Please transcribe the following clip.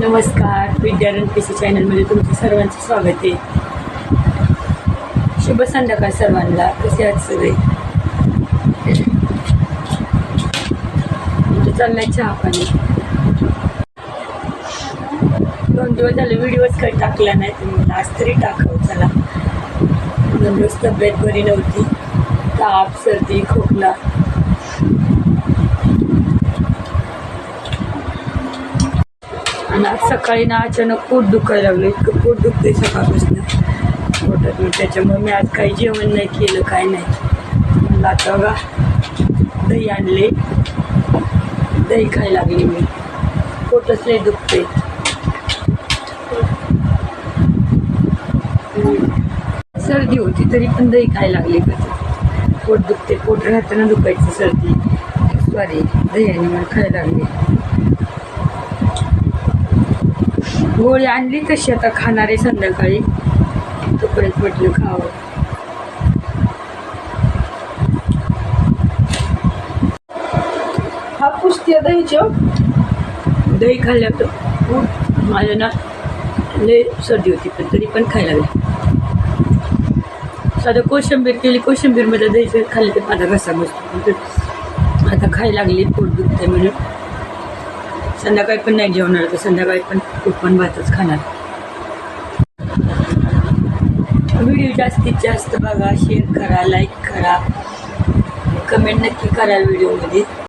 नमस्कार Vidyaranya P C चॅनलमध्ये तुमचं सर्वांचं स्वागत आहे. शुभ संध्याकाळ सर्वांना. कसे आहात सगळे? तुमचं चहा पाणी. दोन दिवस झाले व्हिडिओच काही टाकला नाही तुम्ही. आज तरी टाकाव चला. दोन दिवस तब्येत बरी नव्हती. ताप सर्दी खोकला. आणि आज सकाळी ना अचानक पोट दुखायला लागलं. इतकं पोट दुखते सकाळपासून. पोटात मी त्याच्यामुळे मी आज काही जेवण नाही केलं काय नाही. म्हणलं आता बघा दही आणले. दही खायला लागले मी. पोटच लय दुखते सर्दी होती तरी पण दही खायला लागली कधी पोट दुखते पोट राहताना दुखायचं सर्दी. सॉरी आणि मला खायला लागली. गोळी आणली तशी आता खाणार आहे संध्याकाळी. तोपर्यंत म्हटलं खावं. हा पुसते दहीची. दही खाल्ल्या तर खूप माझ्या ना लय सर्दी होती पण तरी पण खायला लागली. साधं कोशिंबीर केली कोशिंबीरमध्ये दही खाल्ली तर माझा घसा बसतो. ते आता खायला लागली पोट दुखते म्हणून. संध्याकाळी पण नाही जेवणार तर संध्याकाळी पण पण भातच खाणार. व्हिडिओ जास्तीत जास्त बघा शेअर करा लाईक करा. कमेंट नक्की करा व्हिडिओमध्ये.